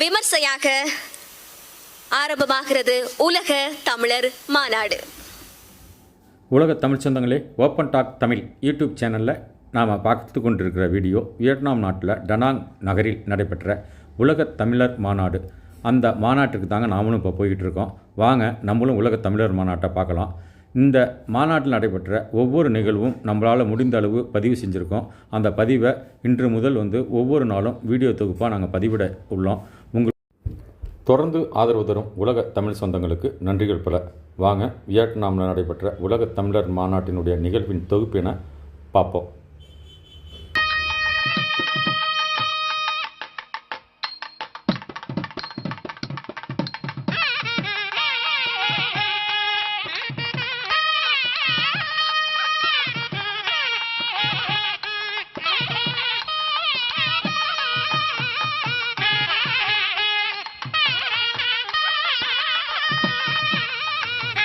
விமர்சையாக ஆரம்பமாகிறது உலக தமிழர் மாநாடு. உலக தமிழ் சொந்தங்களே ஓப்பன் டாக் தமிழ் யூடியூப் சேனலில் நாம் பார்த்து கொண்டிருக்கிற வீடியோ வியட்நாம் நாட்டில் டனாங் நகரில் நடைபெற்ற உலக தமிழர் மாநாடு. அந்த மாநாட்டுக்கு தாங்க நாமளும் இப்போ போய்கிட்டு இருக்கோம். வாங்க நம்மளும் உலக தமிழர் மாநாட்டை பார்க்கலாம். இந்த மாநாட்டில் நடைபெற்ற ஒவ்வொரு நிகழ்வும் நம்மளால் முடிந்த அளவு பதிவு செஞ்சுருக்கோம். அந்த பதிவை இன்று முதல் வந்து ஒவ்வொரு நாளும் வீடியோ தொகுப்பாக நாங்கள் பதிவிட உள்ளோம். உங்கள் தொடர்ந்து ஆதரவு தரும் உலக தமிழ் சொந்தங்களுக்கு நன்றிகள் பல. வாங்க வியட்நாமில் நடைபெற்ற உலக தமிழர் மாநாட்டினுடைய நிகழ்வின் தொகுப்பின பார்ப்போம்.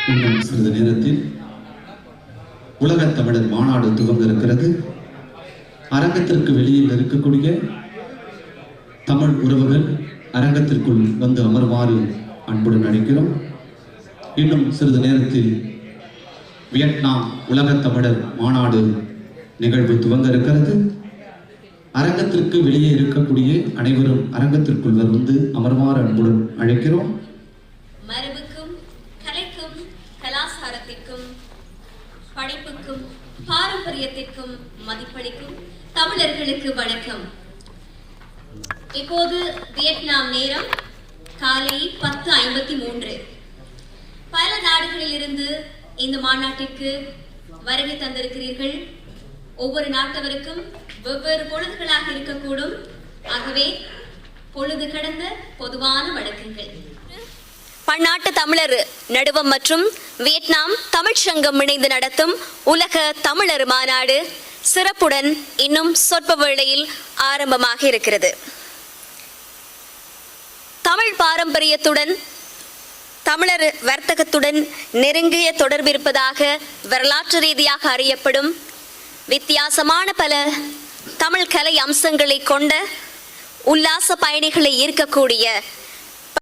இன்னும் சிறிது நேரத்தில் உலகத் தமிழர் மாநாடு துவங்க இருக்கிறது அரங்கத்திற்கு வெளியில் இருக்கக்கூடிய தமிழ் உறவுகள் அரங்கத்திற்குள் வந்து அமருமாறு அன்புடன் அழைக்கிறோம். இன்னும் சிறிது நேரத்தில் வியட்நாம் உலகத் தமிழர் மாநாடு நிகழ்வு துவங்க இருக்கிறது அரங்கத்திற்கு வெளியே இருக்கக்கூடிய அனைவரும் அரங்கத்திற்குள் வந்து அமர்வாறு அன்புடன் அழைக்கிறோம். கலாச்சாரத்திற்கும் படைப்புக்கும் பாரம்பரியத்திற்கும் மதிப்பளிக்கும் தமிழர்களுக்கு வணக்கம். இப்போது வியட்நாம் நேரம் காலை பத்து ஐம்பத்தி மூன்று. பல நாடுகளில் இருந்து இந்த மாநாட்டிற்கு வருகை தந்திருக்கிறீர்கள். ஒவ்வொரு நாட்டவருக்கும் வெவ்வேறு பொழுதுகளாக இருக்கக்கூடும். ஆகவே பொழுது கடந்த பொதுவான வழக்கங்கள். பன்னாட்டு தமிழர் நடுவம் மற்றும் வியட்நாம் தமிழ்ச் சங்கம் இணைந்து நடத்தும் உலக தமிழர் மாநாடு சிறப்புடன் இன்னும் சொற்ப வேளையில் ஆரம்பமாக இருக்கிறது. தமிழ் பாரம்பரியத்துடன் தமிழர் வர்த்தகத்துடன் நெருங்கிய தொடர்பு இருப்பதாக வரலாற்று ரீதியாக அறியப்படும் வித்தியாசமான பல தமிழ் கலை அம்சங்களை கொண்ட உல்லாச பயணிகளை ஈர்க்கக்கூடிய